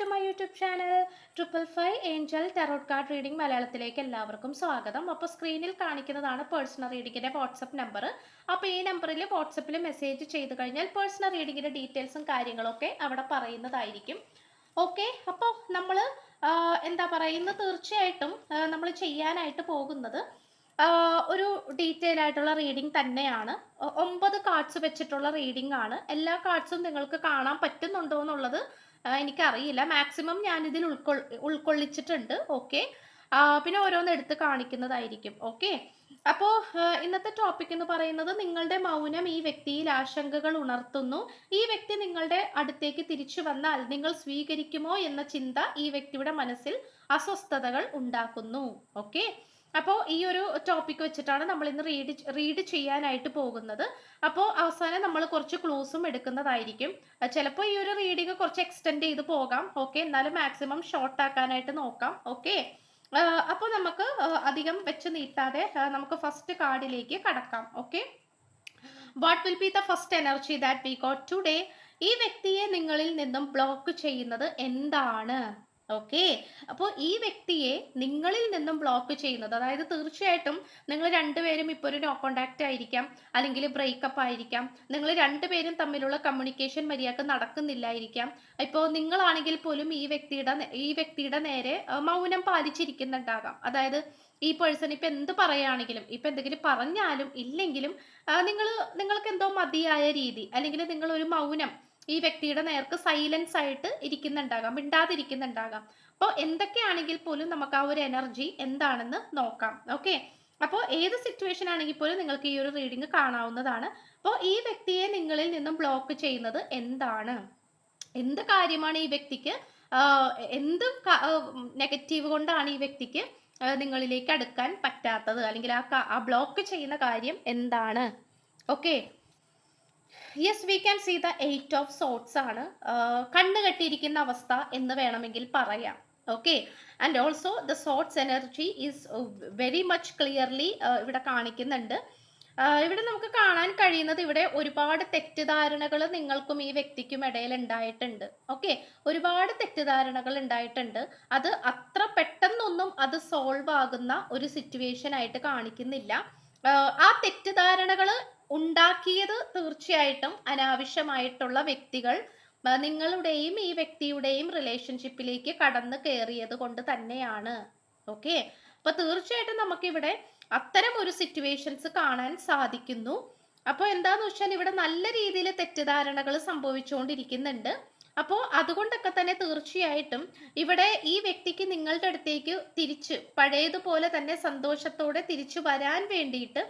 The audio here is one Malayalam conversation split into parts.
To my YouTube channel triple five angel tarot card reading മലയാളത്തിലേക്ക് എല്ലാവർക്കും സ്വാഗതം. അപ്പോൾ സ്ക്രീനിൽ കാണിക്കുന്നതാണ് പേഴ്സണൽ റീഡിങ്ങിന്റെ വാട്സപ്പ് നമ്പർ അപ്പോൾ ഈ നമ്പറിൽ വാട്സപ്പിൽ മെസ്സേജ് ചെയ്ത് കഴിഞ്ഞാൽ പേഴ്സണൽ റീഡിങ്ങിന്റെ ഡീറ്റെയിൽസും കാര്യങ്ങളൊക്കെ അവിടെ പറയുന്നതായിരിക്കും. ഓക്കെ അപ്പോൾ നമ്മൾ എന്താ പറയുന്നത് തീർച്ചയായിട്ടും നമ്മൾ ചെയ്യാനായിട്ട് പോകുന്നത് ഒരു ഡീറ്റെയിൽ ആയിട്ടുള്ള റീഡിംഗ് തന്നെയാണ്. ഒമ്പത് കാർഡ്സ് വെച്ചിട്ടുള്ള റീഡിംഗ് ആണ്. എല്ലാ കാർഡ്സും നിങ്ങൾക്ക് കാണാൻ പറ്റുന്നുണ്ടോ എന്നുള്ളത് എനിക്കറിയില്ല. മാക്സിമം ഞാൻ ഇതിൽ ഉൾക്കൊൾ ഉൾക്കൊള്ളിച്ചിട്ടുണ്ട്. ഓക്കെ പിന്നെ ഓരോന്ന് എടുത്ത് കാണിക്കുന്നതായിരിക്കും. ഓക്കെ അപ്പോൾ ഇന്നത്തെ ടോപ്പിക് എന്ന് പറയുന്നത് നിങ്ങളുടെ മൗനം ഈ വ്യക്തിയിൽ ആശങ്കകൾ ഉണർത്തുന്നു. ഈ വ്യക്തി നിങ്ങളുടെ അടുത്തേക്ക് തിരിച്ചു വന്നാൽ നിങ്ങൾ സ്വീകരിക്കുമോ എന്ന ചിന്ത ഈ വ്യക്തിയുടെ മനസ്സിൽ അസ്വസ്ഥതകൾ ഉണ്ടാക്കുന്നു. ഓക്കെ അപ്പോൾ ഈ ഒരു ടോപ്പിക് വെച്ചിട്ടാണ് നമ്മൾ ഇന്ന് റീഡ് റീഡ് ചെയ്യാനായിട്ട് പോകുന്നത്. അപ്പോൾ അവസാനം നമ്മൾ കുറച്ച് ക്ലൂസും എടുക്കുന്നതായിരിക്കും. ചിലപ്പോൾ ഈ ഒരു റീഡിങ് കുറച്ച് എക്സ്റ്റെൻഡ് ചെയ്ത് പോകാം. ഓക്കെ എന്നാലും മാക്സിമം ഷോർട്ട് ആക്കാനായിട്ട് നോക്കാം. ഓക്കെ അപ്പോൾ നമുക്ക് അധികം വെച്ച് നീട്ടാതെ നമുക്ക് ഫസ്റ്റ് കാർഡിലേക്ക് കടക്കാം. Okay what will be the first energy that we got today ഈ വ്യക്തിയെ നിങ്ങളിൽ നിന്നും ബ്ലോക്ക് ചെയ്യുന്നത് എന്താണ്? ഓക്കെ. അപ്പോൾ ഈ വ്യക്തിയെ നിങ്ങളിൽ നിന്നും ബ്ലോക്ക് ചെയ്യുന്നത് അതായത് തീർച്ചയായിട്ടും നിങ്ങൾ രണ്ടുപേരും ഇപ്പോൾ ഒരു നോ കോണ്ടാക്റ്റ് ആയിരിക്കാം അല്ലെങ്കിൽ ബ്രേക്കപ്പ് ആയിരിക്കാം നിങ്ങൾ രണ്ടുപേരും തമ്മിലുള്ള കമ്മ്യൂണിക്കേഷൻ മര്യാദയ്ക്ക് നടക്കുന്നില്ലായിരിക്കാം. ഇപ്പോൾ നിങ്ങളാണെങ്കിൽ പോലും ഈ വ്യക്തിയുടെ ഈ വ്യക്തിയുടെ നേരെ മൗനം പാലിച്ചിരിക്കുന്നുണ്ടാകാം. അതായത് ഈ പേഴ്സൺ ഇപ്പം എന്ത് പറയുകയാണെങ്കിലും ഇപ്പം എന്തെങ്കിലും പറഞ്ഞാലും ഇല്ലെങ്കിലും നിങ്ങൾ നിങ്ങൾക്ക് എന്തോ മതിയായ രീതി അല്ലെങ്കിൽ നിങ്ങൾ ഒരു മൗനം ഈ വ്യക്തിയുടെ നേർക്ക് സൈലൻസ് ആയിട്ട് ഇരിക്കുന്നുണ്ടാകാം മിണ്ടാതിരിക്കുന്നുണ്ടാകാം. അപ്പോൾ എന്തൊക്കെയാണെങ്കിൽ പോലും നമുക്ക് ആ ഒരു എനർജി എന്താണെന്ന് നോക്കാം ഓക്കെ അപ്പോൾ ഏത് സിറ്റുവേഷൻ ആണെങ്കിൽ പോലും നിങ്ങൾക്ക് ഈ ഒരു റീഡിംഗ് കാണാവുന്നതാണ്. അപ്പോൾ ഈ വ്യക്തിയെ നിങ്ങളിൽ നിന്നും ബ്ലോക്ക് ചെയ്യുന്നത് എന്താണ്? എന്ത് കാര്യമാണ് ഈ വ്യക്തിക്ക് എന്ത് നെഗറ്റീവ് കൊണ്ടാണ് ഈ വ്യക്തിക്ക് നിങ്ങളിലേക്ക് അടുക്കാൻ പറ്റാത്തത്? അല്ലെങ്കിൽ ആ ബ്ലോക്ക് ചെയ്യുന്ന കാര്യം എന്താണ്? Okay yes we can see the eight of swords ആണ്. കണ്ണ് കെട്ടിയിരിക്കുന്ന അവസ്ഥ എന്ന് വേണമെങ്കിൽ പറയാം. Okay and also the swords energy is very much clearly ഇവിടെ കാണിക്കുന്നുണ്ട്. ഇവിടെ നമുക്ക് കാണാൻ കഴിയുന്നത് ഇവിടെ ഒരുപാട് തെറ്റിദ്ധാരണകൾ നിങ്ങൾക്കും ഈ വ്യക്തിക്കും ഇടയിൽ ഉണ്ടായിട്ടുണ്ട്. ഓക്കെ ഒരുപാട് തെറ്റിദ്ധാരണകൾ ഉണ്ടായിട്ടുണ്ട്. അത് അത്ര പെട്ടെന്നൊന്നും അത് സോൾവ് ആകുന്ന ഒരു സിറ്റുവേഷൻ ആയിട്ട് കാണിക്കുന്നില്ല. ആ തെറ്റിദ്ധാരണകൾ ഉണ്ടാക്കിയത് തീർച്ചയായിട്ടും അനാവശ്യമായിട്ടുള്ള വ്യക്തികൾ നിങ്ങളുടെയും ഈ വ്യക്തിയുടെയും റിലേഷൻഷിപ്പിലേക്ക് കടന്നു കയറിയത് കൊണ്ട് തന്നെയാണ്. ഓക്കെ അപ്പൊ തീർച്ചയായിട്ടും നമുക്കിവിടെ അത്തരം ഒരു സിറ്റുവേഷൻസ് കാണാൻ സാധിക്കുന്നു. അപ്പോൾ എന്താന്ന് വെച്ചാൽ ഇവിടെ നല്ല രീതിയിൽ തെറ്റിദ്ധാരണകൾ സംഭവിച്ചുകൊണ്ടിരിക്കുന്നുണ്ട്. അപ്പോൾ അതുകൊണ്ടൊക്കെ തന്നെ തീർച്ചയായിട്ടും ഇവിടെ ഈ വ്യക്തിക്ക് നിങ്ങളുടെ അടുത്തേക്ക് തിരിച്ച് പഴയതുപോലെ തന്നെ സന്തോഷത്തോടെ തിരിച്ചു വരാൻ വേണ്ടിയിട്ട്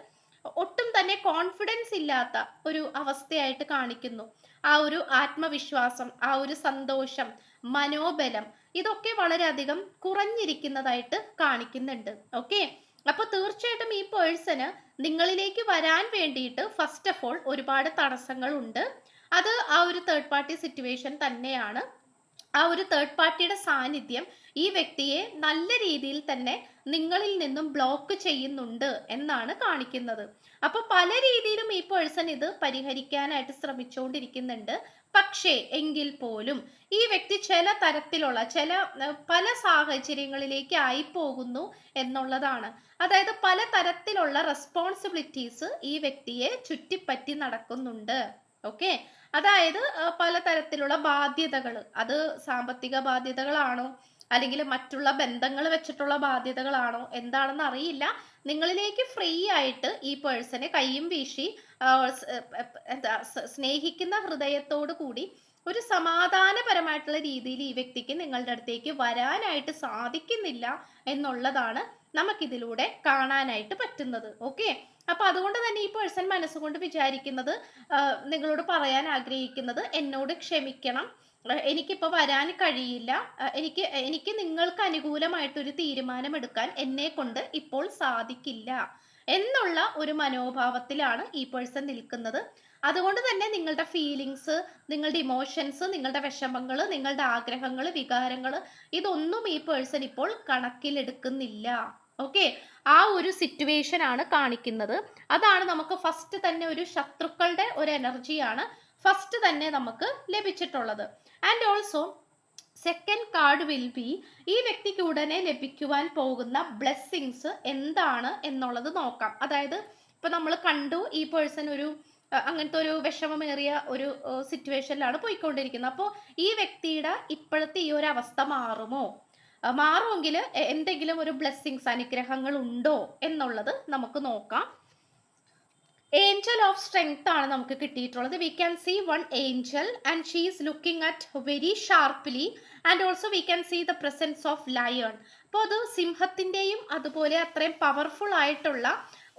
ഒട്ടും തന്നെ കോൺഫിഡൻസ് ഇല്ലാത്ത ഒരു അവസ്ഥയായിട്ട് കാണിക്കുന്നു. ആ ഒരു ആത്മവിശ്വാസം ആ ഒരു സന്തോഷം മനോബലം ഇതൊക്കെ വളരെയധികം കുറഞ്ഞിരിക്കുന്നതായിട്ട് കാണിക്കുന്നുണ്ട്. ഓക്കെ അപ്പൊ തീർച്ചയായിട്ടും ഈ പേഴ്സണ് നിങ്ങളിലേക്ക് വരാൻ വേണ്ടിയിട്ട് ഫസ്റ്റ് ഓഫ് ഓൾ ഒരുപാട് തടസ്സങ്ങളുണ്ട്. അത് ആ ഒരു തേർഡ് പാർട്ടി സിറ്റുവേഷൻ തന്നെയാണ്. ആ ഒരു തേർഡ് പാർട്ടിയുടെ സാന്നിധ്യം ഈ വ്യക്തിയെ നല്ല രീതിയിൽ തന്നെ നിങ്ങളിൽ നിന്നും ബ്ലോക്ക് ചെയ്യുന്നുണ്ട് എന്നാണ് കാണിക്കുന്നത്. അപ്പൊ പല രീതിയിലും ഈ പേഴ്സൺ ഇത് പരിഹരിക്കാനായിട്ട് ശ്രമിച്ചുകൊണ്ടിരിക്കുന്നുണ്ട് പക്ഷേ എങ്കിൽ പോലും ഈ വ്യക്തി ചില തരത്തിലുള്ള ചില പല സാഹചര്യങ്ങളിലേക്ക് ആയി പോകുന്നു എന്നുള്ളതാണ്. അതായത് പല തരത്തിലുള്ള റെസ്പോൺസിബിലിറ്റീസ് ഈ വ്യക്തിയെ ചുറ്റിപ്പറ്റി നടക്കുന്നുണ്ട്. ഓക്കെ? അതായത് പലതരത്തിലുള്ള ബാധ്യതകൾ അത് സാമ്പത്തിക ബാധ്യതകളാണോ? അല്ലെങ്കിൽ മറ്റുള്ള ബന്ധങ്ങൾ വെച്ചിട്ടുള്ള ബാധ്യതകളാണോ? എന്താണെന്ന് അറിയില്ല. നിങ്ങളിലേക്ക് ഫ്രീ ആയിട്ട് ഈ പേഴ്സണെ കയ്യും വീശി എന്താ സ്നേഹിക്കുന്ന ഹൃദയത്തോടു കൂടി ഒരു സമാധാനപരമായിട്ടുള്ള രീതിയിൽ ഈ വ്യക്തിക്ക് നിങ്ങളുടെ അടുത്തേക്ക് വരാനായിട്ട് സാധിക്കുന്നില്ല എന്നുള്ളതാണ് നമുക്കിതിലൂടെ കാണാനായിട്ട് പറ്റുന്നത്. ഓക്കെ അപ്പൊ അതുകൊണ്ട് തന്നെ ഈ പേഴ്സൺ മനസ്സുകൊണ്ട് വിചാരിക്കുന്നത് നിങ്ങളോട് പറയാൻ ആഗ്രഹിക്കുന്നത് എന്നോട് ക്ഷമിക്കണം. എനിക്കിപ്പോൾ വരാൻ കഴിയില്ല. എനിക്ക് എനിക്ക് നിങ്ങൾക്ക് അനുകൂലമായിട്ടൊരു തീരുമാനം എടുക്കാൻ എന്നെ കൊണ്ട് ഇപ്പോൾ സാധിക്കില്ല എന്നുള്ള ഒരു മനോഭാവത്തിലാണ് ഈ പേഴ്സൺ നിൽക്കുന്നത്. അതുകൊണ്ട് തന്നെ നിങ്ങളുടെ ഫീലിങ്സ് നിങ്ങളുടെ ഇമോഷൻസ് നിങ്ങളുടെ വിഷമങ്ങൾ നിങ്ങളുടെ ആഗ്രഹങ്ങൾ വികാരങ്ങൾ ഇതൊന്നും ഈ പേഴ്സൺ ഇപ്പോൾ കണക്കിലെടുക്കുന്നില്ല. ഓക്കെ ആ ഒരു സിറ്റുവേഷൻ ആണ് കാണിക്കുന്നത്. അതാണ് നമുക്ക് ഫസ്റ്റ് തന്നെ ഒരു ശത്രുക്കളുടെ ഒരു എനർജിയാണ് ഫസ്റ്റ് തന്നെ നമുക്ക് ലഭിച്ചിട്ടുള്ളത്. And also second card will be ഈ വ്യക്തിക്ക് ഉടനെ ലഭിക്കുവാൻ പോകുന്ന ബ്ലെസ്സിങ്സ് എന്താണ് എന്നുള്ളത് നോക്കാം. അതായത് ഇപ്പൊ നമ്മൾ കണ്ടു ഈ പേഴ്സൺ ഒരു അങ്ങനത്തെ ഒരു വിഷമമേറിയ ഒരു സിറ്റുവേഷനിലാണ് പോയിക്കൊണ്ടിരിക്കുന്നത്. അപ്പോൾ ഈ വ്യക്തിയുടെ ഇപ്പോഴത്തെ ഈ ഒരു അവസ്ഥ മാറുമോ? മാറുമെങ്കിൽ എന്തെങ്കിലും ഒരു ബ്ലെസ്സിങ്സ് അനുഗ്രഹങ്ങൾ ഉണ്ടോ എന്നുള്ളത് നമുക്ക് നോക്കാം. ഏഞ്ചൽ ഓഫ് സ്ട്രെങ്ത് ആണ് നമുക്ക് കിട്ടിയിട്ടുള്ളത്. We can see one angel and she is looking at very sharply and also we can see the presence of lion അപ്പോൾ അത് സിംഹത്തിന്റെയും അതുപോലെ അത്രയും പവർഫുൾ ആയിട്ടുള്ള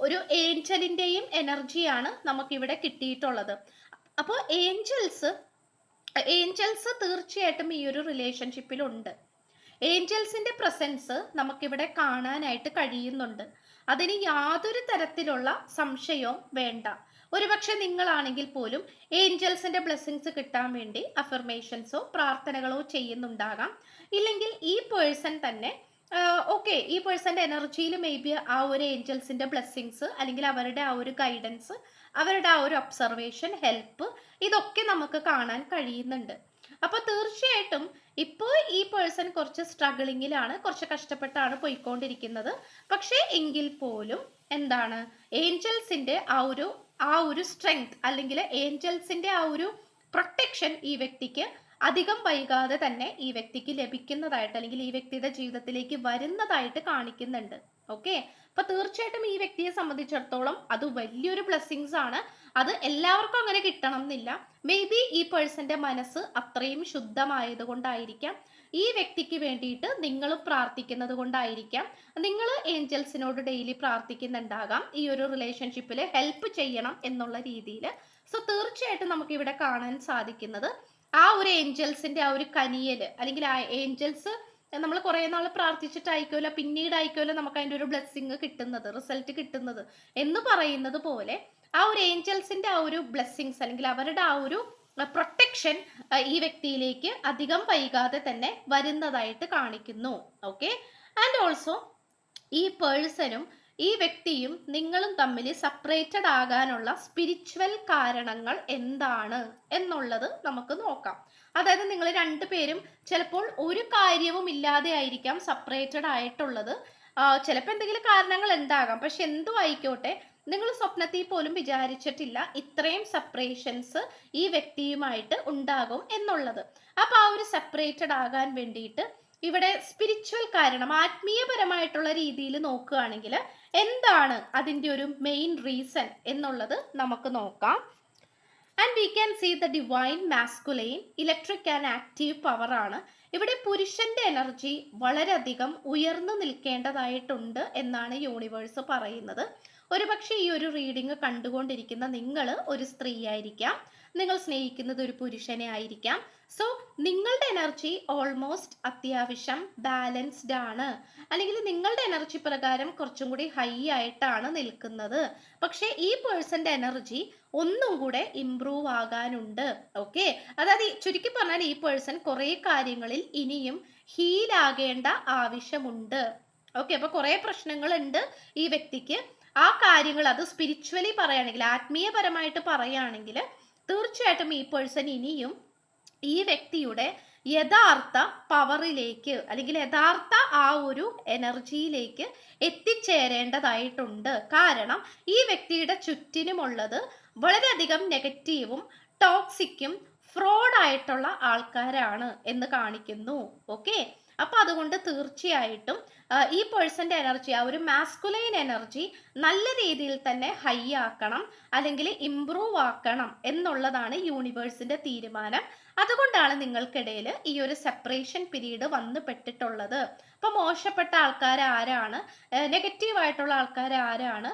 ഒരു ഏഞ്ചലിന്റെയും എനർജിയാണ് നമുക്കിവിടെ കിട്ടിയിട്ടുള്ളത്. അപ്പോൾ ഏഞ്ചൽസ് ഏഞ്ചൽസ് തീർച്ചയായിട്ടും ഈ ഒരു റിലേഷൻഷിപ്പിലുണ്ട് ഏഞ്ചൽസിന്റെ പ്രസൻസ് നമുക്കിവിടെ കാണാനായിട്ട് കഴിയുന്നുണ്ട്. അതിന് യാതൊരു തരത്തിലുള്ള സംശയവും വേണ്ട. ഒരുപക്ഷെ നിങ്ങളാണെങ്കിൽ പോലും ഏഞ്ചൽസിന്റെ ബ്ലെസ്സിങ്സ് കിട്ടാൻ വേണ്ടി അഫർമേഷൻസോ പ്രാർത്ഥനകളോ ചെയ്യുന്നുണ്ടാകാം. ഇല്ലെങ്കിൽ ഈ പേഴ്സൺ തന്നെ ഓക്കെ ഈ പേഴ്സന്റെ എനർജിയിൽ മേ ബി ആ ഒരു ഏഞ്ചൽസിന്റെ ബ്ലെസ്സിങ്സ് അല്ലെങ്കിൽ അവരുടെ ആ ഒരു ഗൈഡൻസ് അവരുടെ ആ ഒരു ഒബ്സർവേഷൻ ഹെൽപ്പ് ഇതൊക്കെ നമുക്ക് കാണാൻ കഴിയുന്നുണ്ട്. അപ്പൊ തീർച്ചയായിട്ടും ഇപ്പോൾ ഈ പേഴ്സൺ കുറച്ച് സ്ട്രഗിളിങ്ങിലാണ് കുറച്ച് കഷ്ടപ്പെട്ടാണ് പോയിക്കൊണ്ടിരിക്കുന്നത്. പക്ഷേ എങ്കിൽ പോലും എന്താണ്? ഏഞ്ചൽസിന്റെ ആ ഒരു ആ ഒരു സ്ട്രെങ്ത് അല്ലെങ്കിൽ ഏഞ്ചൽസിന്റെ ആ ഒരു പ്രൊട്ടക്ഷൻ ഈ വ്യക്തിക്ക് അധികം വൈകാതെ തന്നെ ഈ വ്യക്തിക്ക് ലഭിക്കുന്നതായിട്ട് അല്ലെങ്കിൽ ഈ വ്യക്തിയുടെ ജീവിതത്തിലേക്ക് വരുന്നതായിട്ട് കാണിക്കുന്നുണ്ട്. ഓക്കെ അപ്പൊ തീർച്ചയായിട്ടും ഈ വ്യക്തിയെ സംബന്ധിച്ചിടത്തോളം അത് വലിയൊരു ബ്ലെസ്സിങ്സ് ആണ്. അത് എല്ലാവർക്കും അങ്ങനെ കിട്ടണം എന്നില്ല മേ ബി ഈ പേഴ്സന്റെ മനസ്സ് അത്രയും ശുദ്ധമായത് കൊണ്ടായിരിക്കാം. ഈ വ്യക്തിക്ക് വേണ്ടിയിട്ട് നിങ്ങൾ പ്രാർത്ഥിക്കുന്നത് കൊണ്ടായിരിക്കാം. നിങ്ങൾ ഏഞ്ചൽസിനോട് ഡെയിലി പ്രാർത്ഥിക്കുന്നുണ്ടാകാം. ഈ ഒരു റിലേഷൻഷിപ്പിൽ ഹെൽപ്പ് ചെയ്യണം എന്നുള്ള രീതിയിൽ സോ തീർച്ചയായിട്ടും നമുക്ക് ഇവിടെ കാണാൻ സാധിക്കുന്നത് ആ ഒരു ഏഞ്ചൽസിന്റെ ആ ഒരു കനിയൽ അല്ലെങ്കിൽ ആ ഏഞ്ചൽസ് നമ്മൾ കുറേ നാൾ പിന്നീട് പിന്നീടായിരിക്കുമല്ലോ നമുക്ക് അതിന്റെ ഒരു ബ്ലെസ്സിങ് കിട്ടുന്നത് റിസൾട്ട് കിട്ടുന്നത് എന്ന് പറയുന്നത് പോലെ ആ ഒരു ഏഞ്ചൽസിന്റെ ആ ഒരു ബ്ലെസ്സിങ്സ് അല്ലെങ്കിൽ അവരുടെ ആ ഒരു പ്രൊട്ടക്ഷൻ ഈ വ്യക്തിയിലേക്ക് അധികം വൈകാതെ തന്നെ വരുന്നതായിട്ട് കാണിക്കുന്നു. ഓക്കെ ആൻഡ് ഓൾസോ ഈ പേഴ്സണും ഈ വ്യക്തിയും നിങ്ങളും തമ്മിൽ സെപ്പറേറ്റഡ് ആകാനുള്ള സ്പിരിച്വൽ കാരണങ്ങൾ എന്താണ് എന്നുള്ളത് നമുക്ക് നോക്കാം. അതായത് നിങ്ങൾ രണ്ടു പേരും ചിലപ്പോൾ ഒരു കാര്യവും ഇല്ലാതെ ആയിരിക്കാം സെപ്പറേറ്റഡ് ആയിട്ടുള്ളത്. ചിലപ്പോൾ എന്തെങ്കിലും കാരണങ്ങൾ ഉണ്ടാകാം. പക്ഷെ എന്തും ആയിക്കോട്ടെ നിങ്ങൾ സ്വപ്നത്തിൽ പോലും വിചാരിച്ചിട്ടില്ല ഇത്രയും സെപ്പറേഷൻസ് ഈ വ്യക്തിയുമായിട്ട് ഉണ്ടാകും എന്നുള്ളത്. അപ്പൊ ആ ഒരു സെപ്പറേറ്റഡ് ആകാൻ വേണ്ടിയിട്ട് ഇവിടെ സ്പിരിച്വൽ കാരണം ആത്മീയപരമായിട്ടുള്ള രീതിയിൽ നോക്കുകയാണെങ്കിൽ എന്താണ് അതിന്റെ ഒരു മെയിൻ റീസൺ എന്നുള്ളത് നമുക്ക് നോക്കാം. And we can see the divine masculine electric and active power ആണ്. ഇവിടെ പുരുഷന്റെ എനർജി വളരെയധികം ഉയർന്നു നിൽക്കേണ്ടതായിട്ടുണ്ട് എന്നാണ് യൂണിവേഴ്സ് പറയുന്നത്. ഒരുപക്ഷെ ഈ ഒരു റീഡിംഗ് കണ്ടുകൊണ്ടിരിക്കുന്ന നിങ്ങൾ ഒരു സ്ത്രീ ആയിരിക്കാം നിങ്ങൾ സ്നേഹിക്കുന്നത് ഒരു പുരുഷനെ ആയിരിക്കാം. സോ നിങ്ങളുടെ എനർജി ഓൾമോസ്റ്റ് അത്യാവശ്യം ബാലൻസ്ഡ് ആണ്. അല്ലെങ്കിൽ നിങ്ങളുടെ എനർജി പ്രകാരം കുറച്ചും കൂടി ഹൈ ആയിട്ടാണ് നിൽക്കുന്നത്. പക്ഷേ ഈ പേഴ്സന്റെ എനർജി ഒന്നും കൂടെ ഇംപ്രൂവ് ആകാനുണ്ട്. ഓക്കെ അതായത് ചുരുക്കി പറഞ്ഞാൽ ഈ പേഴ്സൺ കുറേ കാര്യങ്ങളിൽ ഇനിയും ഹീലാകേണ്ട ആവശ്യമുണ്ട്. ഓക്കെ അപ്പൊ കുറേ പ്രശ്നങ്ങളുണ്ട് ഈ വ്യക്തിക്ക്. ആ കാര്യങ്ങൾ അത് സ്പിരിച്വലി പറയുകയാണെങ്കിൽ ആത്മീയപരമായിട്ട് പറയുകയാണെങ്കിൽ തീർച്ചയായിട്ടും ഈ പേഴ്സൺ ഇനിയും ഈ വ്യക്തിയുടെ യഥാർത്ഥ പവറിലേക്ക് അല്ലെങ്കിൽ യഥാർത്ഥ ആ ഒരു എനർജിയിലേക്ക് എത്തിച്ചേരേണ്ടതായിട്ടുണ്ട്. കാരണം ഈ വ്യക്തിയുടെ ചുറ്റിനുമുള്ളത് വളരെയധികം നെഗറ്റീവും ടോക്സിക്കും ഫ്രോഡ് ആയിട്ടുള്ള ആൾക്കാരാണ് എന്ന് കാണിക്കുന്നു. ഓക്കെ അപ്പൊ അതുകൊണ്ട് തീർച്ചയായിട്ടും ഈ പേഴ്സന്റെ എനർജി ആ ഒരു മാസ്കുലൈൻ എനർജി നല്ല രീതിയിൽ തന്നെ ഹൈ ആക്കണം അല്ലെങ്കിൽ ഇംപ്രൂവ് ആക്കണം എന്നുള്ളതാണ് യൂണിവേഴ്സിന്റെ തീരുമാനം. അതുകൊണ്ടാണ് നിങ്ങൾക്കിടയിൽ ഈ ഒരു സെപ്പറേഷൻ പീരീഡ് വന്നു പെട്ടിട്ടുള്ളത് അപ്പൊ മോശപ്പെട്ട ആൾക്കാർ ആരാണ്? നെഗറ്റീവ് ആയിട്ടുള്ള ആൾക്കാർ ആരാണ്?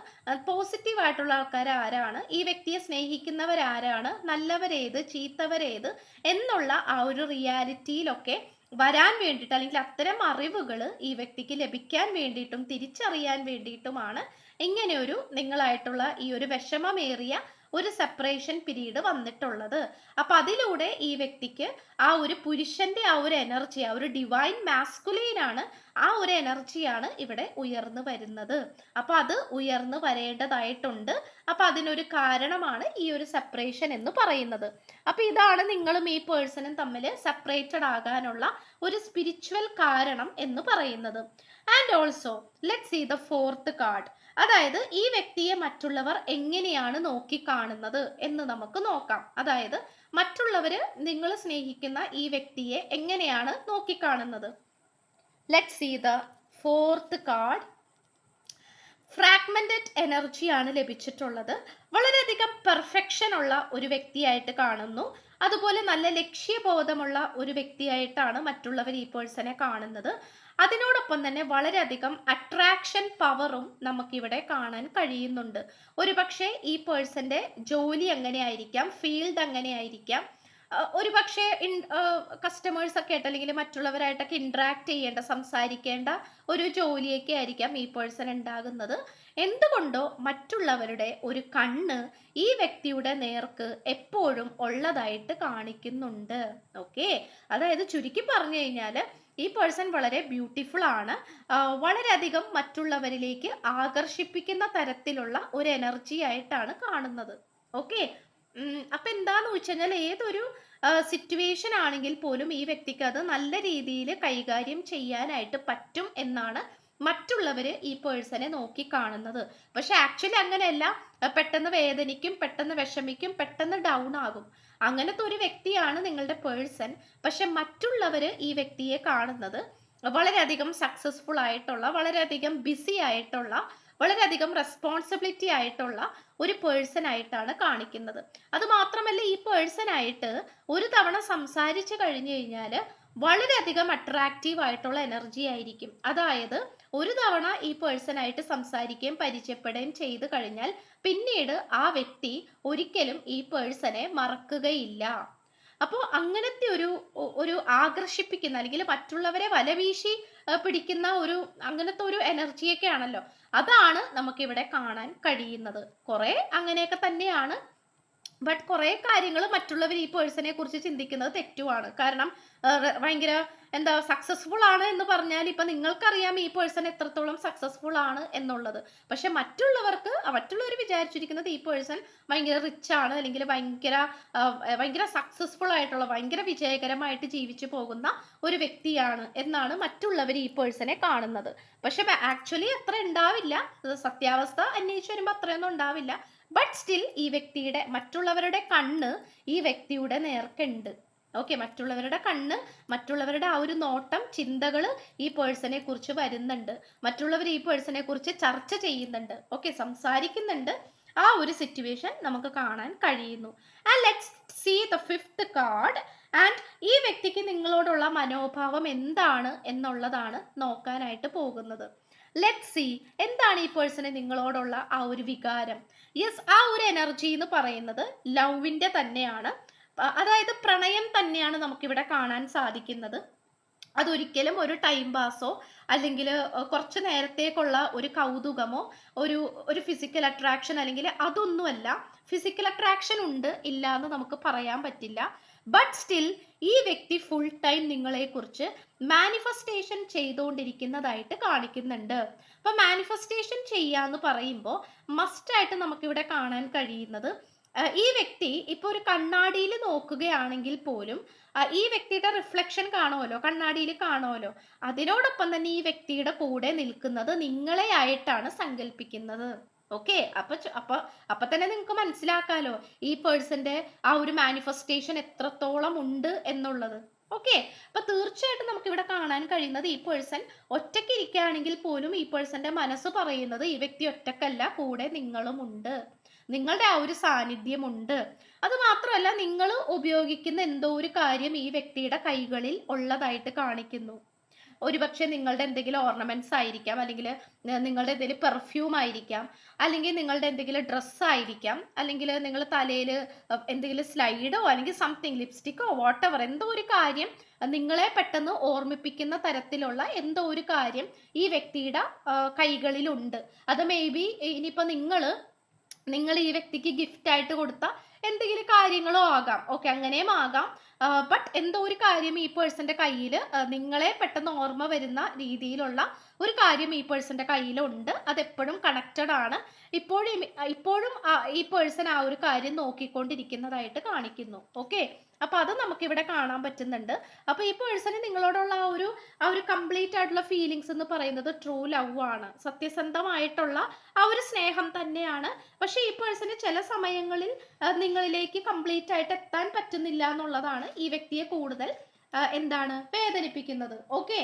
പോസിറ്റീവ് ആയിട്ടുള്ള ആൾക്കാർ ആരാണ്? ഈ വ്യക്തിയെ സ്നേഹിക്കുന്നവരാരാണ് നല്ലവരേത് ചീത്തവരേത് എന്നുള്ള ആ ഒരു റിയാലിറ്റിയിലൊക്കെ വരാൻ വേണ്ടിയിട്ട് അല്ലെങ്കിൽ അത്തരം അറിവുകൾ ഈ വ്യക്തിക്ക് ലഭിക്കാൻ വേണ്ടിയിട്ടും തിരിച്ചറിയാൻ വേണ്ടിയിട്ടുമാണ് ഇങ്ങനെ ഒരു നിങ്ങളായിട്ടുള്ള ഈ ഒരു വിഷമമേറിയ ഒരു സെപ്പറേഷൻ പീരീഡ് വന്നിട്ടുള്ളത്. അപ്പൊ അതിലൂടെ ഈ വ്യക്തിക്ക് ആ ഒരു പുരുഷന്റെ ആ ഒരു എനർജി ആ ഒരു ഡിവൈൻ മാസ്കുലൈൻ ആണ് ആ ഒരു എനർജിയാണ് ഇവിടെ ഉയർന്നു വരുന്നത്. അപ്പൊ അത് ഉയർന്നു വരേണ്ടതായിട്ടുണ്ട്. അപ്പൊ അതിനൊരു കാരണമാണ് ഈ ഒരു സെപ്പറേഷൻ എന്ന് പറയുന്നത്. അപ്പൊ ഇതാണ് നിങ്ങളും ഈ പേഴ്സണും തമ്മിൽ സെപ്പറേറ്റഡ് ആകാനുള്ള ഒരു സ്പിരിച്വൽ കാരണം എന്ന് പറയുന്നത്. And also let see the fourth card അതായത് ഈ വ്യക്തിയെ മറ്റുള്ളവർ എങ്ങനെയാണ് നോക്കി കാണുന്നത് എന്ന് നമുക്ക് നോക്കാം. അതായത് മറ്റുള്ളവര് നിങ്ങൾ സ്നേഹിക്കുന്ന ഈ വ്യക്തിയെ എങ്ങനെയാണ് നോക്കിക്കാണുന്നത്? Let see the fourth card fragmented എനർജിയാണ് ലഭിച്ചിട്ടുള്ളത്. വളരെയധികം പെർഫെക്ഷൻ ഉള്ള ഒരു വ്യക്തിയായിട്ട് കാണുന്നു. അതുപോലെ നല്ല ലക്ഷ്യബോധമുള്ള ഒരു വ്യക്തിയായിട്ടാണ് മറ്റുള്ളവർ ഈ പേഴ്സണെ കാണുന്നത്. അതിനോടൊപ്പം തന്നെ വളരെയധികം അട്രാക്ഷൻ പവറും നമുക്കിവിടെ കാണാൻ കഴിയുന്നുണ്ട്. ഒരുപക്ഷെ ഈ പേഴ്സന്റെ ജോലി എങ്ങനെയായിരിക്കാം ഫീൽഡ് എങ്ങനെയായിരിക്കാം ഒരു പക്ഷേ കസ്റ്റമേഴ്സ് ഒക്കെ ആയിട്ട് അല്ലെങ്കിൽ മറ്റുള്ളവരായിട്ടൊക്കെ ഇൻട്രാക്ട് ചെയ്യേണ്ട സംസാരിക്കേണ്ട ഒരു ജോലിയൊക്കെ ആയിരിക്കാം ഈ പേഴ്സൺ ഉണ്ടാകുന്നത്. എന്തുകൊണ്ടോ മറ്റുള്ളവരുടെ ഒരു കണ്ണ് ഈ വ്യക്തിയുടെ നേർക്ക് എപ്പോഴും ഉള്ളതായിട്ട് കാണിക്കുന്നുണ്ട്. ഓക്കെ അതായത് ചുരുക്കി പറഞ്ഞു കഴിഞ്ഞാൽ ഈ പേഴ്സൺ വളരെ ബ്യൂട്ടിഫുൾ ആണ്. വളരെയധികം മറ്റുള്ളവരിലേക്ക് ആകർഷിപ്പിക്കുന്ന തരത്തിലുള്ള ഒരു എനർജി ആയിട്ടാണ് കാണുന്നത്. ഓക്കെ? അപ്പൊ എന്താന്ന് വെച്ച് കഴിഞ്ഞാൽ ഏതൊരു സിറ്റുവേഷൻ ആണെങ്കിൽ പോലും ഈ വ്യക്തിക്ക് അത് നല്ല രീതിയിൽ കൈകാര്യം ചെയ്യാനായിട്ട് പറ്റും എന്നാണ് മറ്റുള്ളവര് ഈ പേഴ്സണെ നോക്കി കാണുന്നത്. പക്ഷെ ആക്ച്വലി അങ്ങനെയല്ല. പെട്ടെന്ന് വേദനിക്കും പെട്ടെന്ന് വിഷമിക്കും പെട്ടെന്ന് ഡൗൺ ആകും. അങ്ങനത്തെ ഒരു വ്യക്തിയാണ് നിങ്ങളുടെ പേഴ്സൺ. പക്ഷെ മറ്റുള്ളവർ ഈ വ്യക്തിയെ കാണുന്നത് വളരെയധികം സക്സസ്ഫുൾ ആയിട്ടുള്ള വളരെയധികം ബിസി ആയിട്ടുള്ള വളരെയധികം റെസ്പോൺസിബിലിറ്റി ആയിട്ടുള്ള ഒരു പേഴ്സൺ ആയിട്ടാണ് കാണിക്കുന്നത്. അത് മാത്രമല്ല ഈ പേഴ്സൺ ആയിട്ട് ഒരു തവണ സംസാരിച്ചു കഴിഞ്ഞു കഴിഞ്ഞാൽ വളരെയധികം അട്രാക്റ്റീവ് ആയിട്ടുള്ള എനർജി ആയിരിക്കും. അതായത് ഒരു തവണ ഈ പേഴ്സൺ ആയിട്ട് സംസാരിക്കുകയും പരിചയപ്പെടുകയും ചെയ്തു കഴിഞ്ഞാൽ പിന്നീട് ആ വ്യക്തി ഒരിക്കലും ഈ പേഴ്സണെ മറക്കുകയില്ല. അപ്പോൾ അങ്ങനത്തെ ഒരു ഒരു ആകർഷിപ്പിക്കുന്ന അല്ലെങ്കിൽ മറ്റുള്ളവരെ വലവീശി പിടിക്കുന്ന ഒരു അങ്ങനത്തെ ഒരു എനർജിയൊക്കെ ആണല്ലോ. അതാണ് നമുക്കിവിടെ കാണാൻ കഴിയുന്നത്. കുറെ അങ്ങനെയൊക്കെ തന്നെയാണ് ബട്ട് കുറെ കാര്യങ്ങൾ മറ്റുള്ളവർ ഈ പേഴ്സണെ കുറിച്ച് ചിന്തിക്കുന്നത് തെറ്റുമാണ് കാരണം ഭയങ്കര എന്താ സക്സസ്ഫുൾ ആണ് എന്ന് പറഞ്ഞാൽ ഇപ്പൊ നിങ്ങൾക്കറിയാം ഈ പേഴ്സൺ എത്രത്തോളം സക്സസ്ഫുൾ ആണ് എന്നുള്ളത്. പക്ഷെ മറ്റുള്ളവർക്ക് മറ്റുള്ളവർ വിചാരിച്ചിരിക്കുന്നത് ഈ പേഴ്സൺ ഭയങ്കര റിച്ച് ആണ് അല്ലെങ്കിൽ ഭയങ്കര ഭയങ്കര സക്സസ്ഫുൾ ആയിട്ടുള്ള ഭയങ്കര വിജയകരമായിട്ട് ജീവിച്ചു പോകുന്ന ഒരു വ്യക്തിയാണ് എന്നാണ് മറ്റുള്ളവർ ഈ പേഴ്സണെ കാണുന്നത്. പക്ഷെ ആക്ച്വലി അത്ര ഉണ്ടാവില്ല. സത്യാവസ്ഥ അന്വേഷിച്ച് വരുമ്പോൾ അത്രയൊന്നും ഉണ്ടാവില്ല. ബട്ട് സ്റ്റിൽ ഈ വ്യക്തിയുടെ മറ്റുള്ളവരുടെ കണ്ണ് ഈ വ്യക്തിയുടെ നേർക്കുണ്ട്. ഓക്കെ മറ്റുള്ളവരുടെ കണ്ണ് മറ്റുള്ളവരുടെ ആ ഒരു നോട്ടം ചിന്തകൾ ഈ പേഴ്സണെ കുറിച്ച് വരുന്നുണ്ട്. മറ്റുള്ളവർ ഈ പേഴ്സണെ കുറിച്ച് ചർച്ച ചെയ്യുന്നുണ്ട്. ഓക്കെ സംസാരിക്കുന്നുണ്ട്. ആ ഒരു സിറ്റുവേഷൻ നമുക്ക് കാണാൻ കഴിയുന്നു. And let's see the fifth card and ഈ വ്യക്തിക്ക് നിങ്ങളോടുള്ള മനോഭാവം എന്താണ് എന്നുള്ളതാണ് നോക്കാനായിട്ട് പോകുന്നത്. ലെറ്റ് സി എന്താണ് ഈ പേഴ്സണെ നിങ്ങളോടുള്ള ആ ഒരു വികാരം? യെസ് ആ ഒരു എനർജി എന്ന് പറയുന്നത് ലവിന്റെ തന്നെയാണ്. അതായത് പ്രണയം തന്നെയാണ് നമുക്കിവിടെ കാണാൻ സാധിക്കുന്നത്. അതൊരിക്കലും ഒരു ടൈം പാസോ അല്ലെങ്കിൽ കുറച്ച് നേരത്തേക്കുള്ള ഒരു കൗതുകമോ ഒരു ഒരു ഫിസിക്കൽ അട്രാക്ഷൻ അല്ലെങ്കിൽ അതൊന്നുമല്ല. ഫിസിക്കൽ അട്രാക്ഷൻ ഉണ്ട് ഇല്ല എന്ന് നമുക്ക് പറയാൻ പറ്റില്ല. ബട്ട് സ്റ്റിൽ ഈ വ്യക്തി ഫുൾ ടൈം നിങ്ങളെക്കുറിച്ച് മാനിഫെസ്റ്റേഷൻ ചെയ്തുകൊണ്ടിരിക്കുന്നതായിട്ട് കാണിക്കുന്നുണ്ട്. അപ്പൊ മാനിഫെസ്റ്റേഷൻ ചെയ്യാന്ന് പറയുമ്പോൾ മസ്റ്റായിട്ട് നമുക്കിവിടെ കാണാൻ കഴിയുന്നത് ഈ വ്യക്തി ഇപ്പോൾ ഒരു കണ്ണാടിയിൽ നോക്കുകയാണെങ്കിൽ പോലും ഈ വ്യക്തിയുടെ റിഫ്ലക്ഷൻ കാണുമല്ലോ കണ്ണാടിയിൽ കാണുമല്ലോ. അതിനോടൊപ്പം തന്നെ ഈ വ്യക്തിയുടെ കൂടെ നിൽക്കുന്നത് നിങ്ങളെ ആയിട്ടാണ് സങ്കല്പിക്കുന്നത് ഓക്കെ? അപ്പൊ അപ്പൊ അപ്പൊ തന്നെ നിങ്ങൾക്ക് മനസ്സിലാക്കാലോ ഈ പേഴ്സന്റെ ആ ഒരു മാനിഫെസ്റ്റേഷൻ എത്രത്തോളം ഉണ്ട് എന്നുള്ളത്. ഓക്കെ? അപ്പൊ തീർച്ചയായിട്ടും നമുക്ക് ഇവിടെ കാണാൻ കഴിയുന്നത് ഈ പേഴ്സൺ ഒറ്റയ്ക്ക് ഇരിക്കുകയാണെങ്കിൽ പോലും ഈ പേഴ്സന്റെ മനസ്സ് പറയുന്നത് ഈ വ്യക്തി ഒറ്റക്കല്ല കൂടെ നിങ്ങളും ഉണ്ട്. നിങ്ങളുടെ ആ ഒരു സാന്നിധ്യമുണ്ട്. അത് മാത്രമല്ല നിങ്ങൾ ഉപയോഗിക്കുന്ന എന്തോ ഒരു കാര്യം ഈ വ്യക്തിയുടെ കൈകളിൽ ഉള്ളതായിട്ട് കാണിക്കുന്നു. ഒരുപക്ഷെ നിങ്ങളുടെ എന്തെങ്കിലും ഓർണമെന്റ്സ് ആയിരിക്കാം അല്ലെങ്കിൽ നിങ്ങളുടെ എന്തെങ്കിലും പെർഫ്യൂം ആയിരിക്കാം അല്ലെങ്കിൽ നിങ്ങളുടെ എന്തെങ്കിലും ഡ്രസ്സ് ആയിരിക്കാം അല്ലെങ്കിൽ നിങ്ങൾ തലയിൽ എന്തെങ്കിലും സ്ലൈഡോ അല്ലെങ്കിൽ സംതിങ് ലിപ്സ്റ്റിക്കോ വാട്ടവർ എന്തോ ഒരു കാര്യം നിങ്ങളെ പെട്ടെന്ന് ഓർമ്മിപ്പിക്കുന്ന തരത്തിലുള്ള എന്തോ ഒരു കാര്യം ഈ വ്യക്തിയുടെ കൈകളിലുണ്ട്. അത് മേ ബി ഇനിയിപ്പോൾ നിങ്ങൾ നിങ്ങൾ ഈ വ്യക്തിക്ക് ഗിഫ്റ്റ് ആയിട്ട് കൊടുത്ത എന്തെങ്കിലും കാര്യങ്ങളോ ആകാം. ഓക്കെ അങ്ങനെയും ആകാം. ബട്ട് എന്തോ ഒരു കാര്യം ഈ പേഴ്സന്റെ കയ്യിൽ നിങ്ങളെ പെട്ടെന്ന് ഓർമ്മ വരുന്ന രീതിയിലുള്ള ഒരു കാര്യം ഈ പേഴ്സന്റെ കയ്യിലുണ്ട്. അതെപ്പോഴും കണക്റ്റഡ് ആണ്. ഇപ്പോഴും ഇപ്പോഴും ഈ പേഴ്സൺ ആ ഒരു കാര്യം നോക്കിക്കൊണ്ടിരിക്കുന്നതായിട്ട് കാണിക്കുന്നു. ഓക്കെ അപ്പൊ അത് നമുക്കിവിടെ കാണാൻ പറ്റുന്നുണ്ട്. അപ്പൊ ഈ പേഴ്സണ് നിങ്ങളോടുള്ള ആ ഒരു ആ ഒരു കംപ്ലീറ്റ് ആയിട്ടുള്ള ഫീലിങ്സ് എന്ന് പറയുന്നത് ട്രൂ ലവ് ആണ്. സത്യസന്ധമായിട്ടുള്ള ആ ഒരു സ്നേഹം തന്നെയാണ്. പക്ഷെ ഈ പേഴ്സണ് ചില സമയങ്ങളിൽ നിങ്ങളിലേക്ക് കംപ്ലീറ്റ് ആയിട്ട് എത്താൻ പറ്റുന്നില്ല എന്നുള്ളതാണ് ഈ വ്യക്തിയെ കൂടുതൽ എന്താണ് വേദനിപ്പിക്കുന്നത്. ഓക്കെ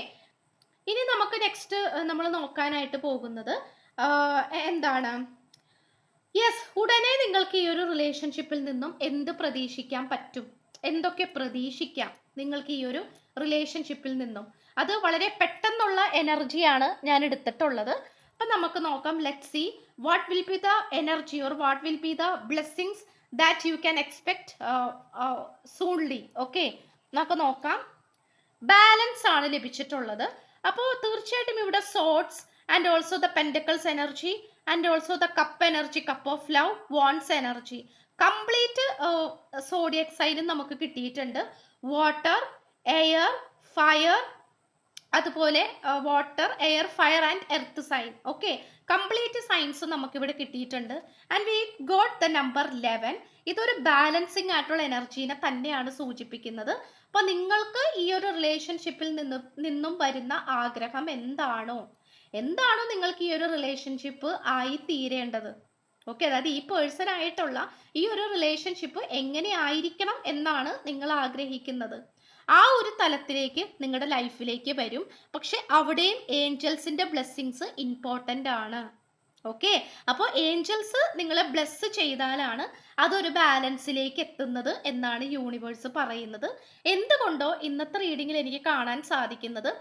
ഇനി നമുക്ക് നെക്സ്റ്റ് നമ്മൾ നോക്കാനായിട്ട് പോകുന്നത് എന്താണ്? യെസ് ഉടനെ നിങ്ങൾക്ക് ഈ ഒരു റിലേഷൻഷിപ്പിൽ നിന്നും എന്ത് പ്രതീക്ഷിക്കാൻ പറ്റും? എന്തൊക്കെ പ്രതീക്ഷിക്കാം നിങ്ങൾക്ക് ഈ ഒരു റിലേഷൻഷിപ്പിൽ നിന്നും. അത് വളരെ പെട്ടെന്നുള്ള എനർജിയാണ് ഞാൻ എടുത്തിട്ടുള്ളത്. അപ്പം നമുക്ക് നോക്കാം. Let see what will be the energy or what will be the blessings that you can expect soonly okay നമുക്ക് നോക്കാം. ബാലൻസ് ആണ് ലഭിച്ചിട്ടുള്ളത്. അപ്പോൾ തീർച്ചയായിട്ടും ഇവിടെ swords and also the pentacles energy and also the cup energy cup of love wands energy complete zodiac സൈനും നമുക്ക് കിട്ടിയിട്ടുണ്ട്. വാട്ടർ എയർ ഫയർ അതുപോലെ water air fire and earth sign. Okay? Complete science നമുക്കിവിടെ കിട്ടിയിട്ടുണ്ട്. And we got the number eleven. ഇതൊരു ബാലൻസിങ് ആയിട്ടുള്ള എനർജീനെ തന്നെയാണ് സൂചിപ്പിക്കുന്നത്. അപ്പോൾ നിങ്ങൾക്ക് ഈ ഒരു റിലേഷൻഷിപ്പിൽ നിന്ന് നിന്നും വരുന്ന ആഗ്രഹം എന്താണോ? എന്താണോ നിങ്ങൾക്ക് ഈ ഒരു റിലേഷൻഷിപ്പ് ആയി തീരേണ്ടത്? ഓക്കെ അതായത് ഈ പേഴ്സണായിട്ടുള്ള ഈ ഒരു റിലേഷൻഷിപ്പ് എങ്ങനെ ആയിരിക്കണം എന്നാണ് നിങ്ങൾ ആഗ്രഹിക്കുന്നത്. ആ ഒരു തലത്തിലേക്ക് നിങ്ങളുടെ ലൈഫിലേക്ക് വരും. പക്ഷെ അവിടെയും ഏഞ്ചൽസിന്റെ ബ്ലെസ്സിങ്സ് ഇമ്പോർട്ടന്റ് ആണ്. ഓക്കെ അപ്പോൾ ഏഞ്ചൽസ് നിങ്ങളെ ബ്ലെസ് ചെയ്താലാണ് അതൊരു ബാലൻസിലേക്ക് എത്തുന്നത് എന്നാണ് യൂണിവേഴ്സ് പറയുന്നത്. എന്തുകൊണ്ടോ ഇന്നത്തെ റീഡിങ്ങിൽ എനിക്ക് കാണാൻ സാധിക്കുന്നത്